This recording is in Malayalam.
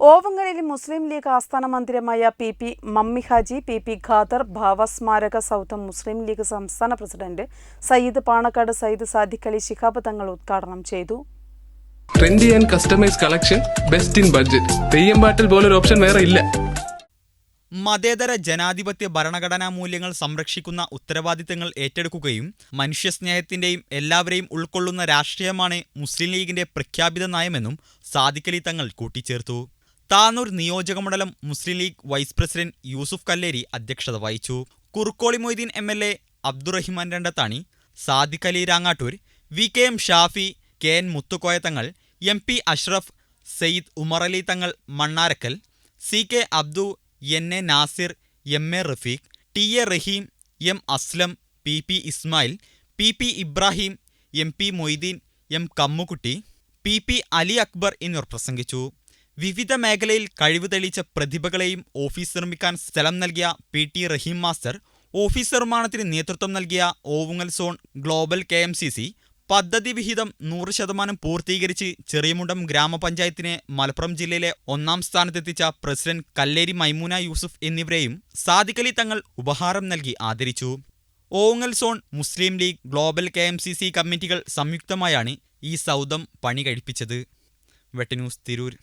ഓവങ്ങലിലെ മുസ്ലിം ലീഗ് ആസ്ഥാന മന്ദിരമായ P P Mammi Haji P P Khader ഭാവസ്മാരക സൗധം മുസ്ലിം ലീഗ് സംസ്ഥാന പ്രസിഡന്റ് സയ്യിദ് പാണക്കാട് സയ്യിദ് സാദിഖലി അലി ശിഹാബ് തങ്ങൾ ഉദ്ഘാടനം ചെയ്തു. Trendy and customise collection best in budget Theyyam പാട്ടിൽ പോലൊരു ഓപ്ഷൻ വേറെ ഇല്ല. മതേതര ജനാധിപത്യ ഭരണഘടനാ മൂല്യങ്ങൾ സംരക്ഷിക്കുന്ന ഉത്തരവാദിത്തങ്ങൾ ഏറ്റെടുക്കുകയും മനുഷ്യസ്നേഹത്തിന്റെയും എല്ലാവരെയും ഉൾക്കൊള്ളുന്ന രാഷ്ട്രീയമാണ് മുസ്ലിം ലീഗിന്റെ പ്രഖ്യാപിത നയമെന്നും സാദിഖലി തങ്ങൾ കൂട്ടിച്ചേർത്തു. താനൂർ നിയോജകമണ്ഡലം Muslim league vice president Yusuf Kalleri അധ്യക്ഷത വഹിച്ചു. Kurukkoli Moideen M L A Abdurahiman Randathani Sadiq Ali Rangattur V K M Shafi K N Muthukoya Thangal M P Ashraf Sayed Umar Ali Thangal Mannarakkal C K Abdu N A Nasir M A Rafeeq T A Rahim M Aslam P P Ismail P P Ibrahim M P Moideen M Kammukutty P P Ali Akbar എന്നിവർ പ്രസംഗിച്ചു. വിവിധ മേഖലയിൽ കഴിവ് തെളിയിച്ച പ്രതിഭകളെയും ഓഫീസ് നിർമ്മിക്കാൻ സ്ഥലം നൽകിയ P T Rahim master office നിർമ്മാണത്തിന് നേതൃത്വം നൽകിയ Ovungal zone global K M C C പദ്ധതി വിഹിതം നൂറ് ശതമാനം പൂർത്തീകരിച്ച് ചെറിയമുണ്ടം ഗ്രാമപഞ്ചായത്തിനെ മലപ്പുറം ജില്ലയിലെ ഒന്നാം സ്ഥാനത്തെത്തിച്ച പ്രസിഡന്റ് കല്ലേരി മൈമൂന യൂസുഫ് എന്നിവരെയും സാദിഖലി തങ്ങൾ ഉപഹാരം നൽകി ആദരിച്ചു. Ongal zone Muslim League global K M C C കമ്മിറ്റികൾ സംയുക്തമായാണ് ഈ സൗദം പണി കഴിപ്പിച്ചത് വെട്ടന്യൂസ് തിരൂർ.